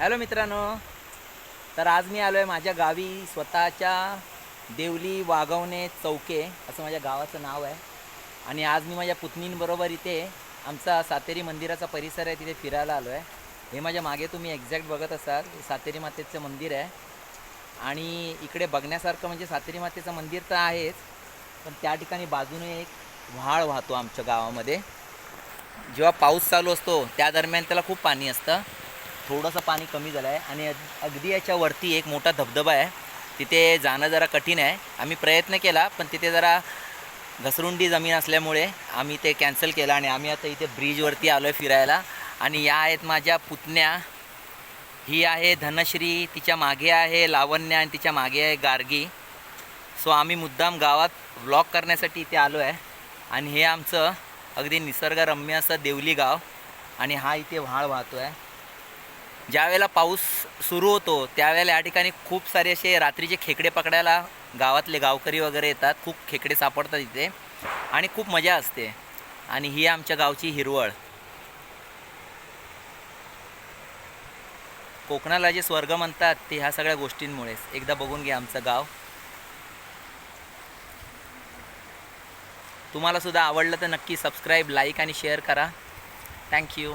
Hello मित्रांनो तर आज मी आलो आहे माझ्या गावी स्वतःच्या देवली वागवणे चौके असं माझ्या गावाचं नाव आहे. आणि आज मी माझ्या पुतणींबरोबर इथे आमचा सातेरी मंदिराचा परिसर आहे तिथे फिरायला आलो आहे हे माझ्या मागे तुम्ही एक्झॅक्ट बघत असाल सातेरी मातेचं मंदिर आहे. आणि इकडे बघण्यासारखं म्हणजे सातेरी मातेचं मंदिर तर आहेच पण त्या ठिकाणी बाजूने एक व्हाळ वाहतो आमच्या गावामध्ये. जेव्हा पाऊस चालू असतो त्या दरम्यान त्याला खूप पाणी असतं. थोडंसं पाणी कमी झालं आहे आणि अग- अगदी याच्यावरती एक मोठा धबधबा आहे. तिथे जाणं जरा कठीण आहे. आम्ही प्रयत्न केला पण तिथे जरा घसरुंडी जमीन असल्यामुळे आम्ही ते कॅन्सल केलं आणि आम्ही आता इथे ब्रिजवरती आलो आहे फिरायला. आणि या आहेत माझ्या पुतण्या. ही आहे धनश्री तिच्यामागे आहे लावण्य आणि तिच्यामागे आहे गार्गी. सो आम्ही मुद्दाम गावात व्लॉग करण्यासाठी इथे आलो आहे आणि हे आमचं अगदी निसर्गरम्य असं देवली गाव. आणि हा इथे व्हाळ वाहतो आहे ज्यावेळेला पाऊस सुरू होतो त्यावेळेला या ठिकाणी खूप सारे असे रात्रीचे खेकडे पकडायला गावातले गावकरी वगैरे येतात. खूप खेकडे सापडतात इथे आणि खूप मजा असते. आणि ही आमच्या गावची हिरवळ. कोकणाला जे स्वर्ग म्हणतात ते ह्या सगळ्या गोष्टींमुळेच. एकदा बघून घ्या आमचं गाव. तुम्हाला सुद्धा आवडलं तर नक्की सबस्क्राईब लाईक आणि शेअर करा. Thank you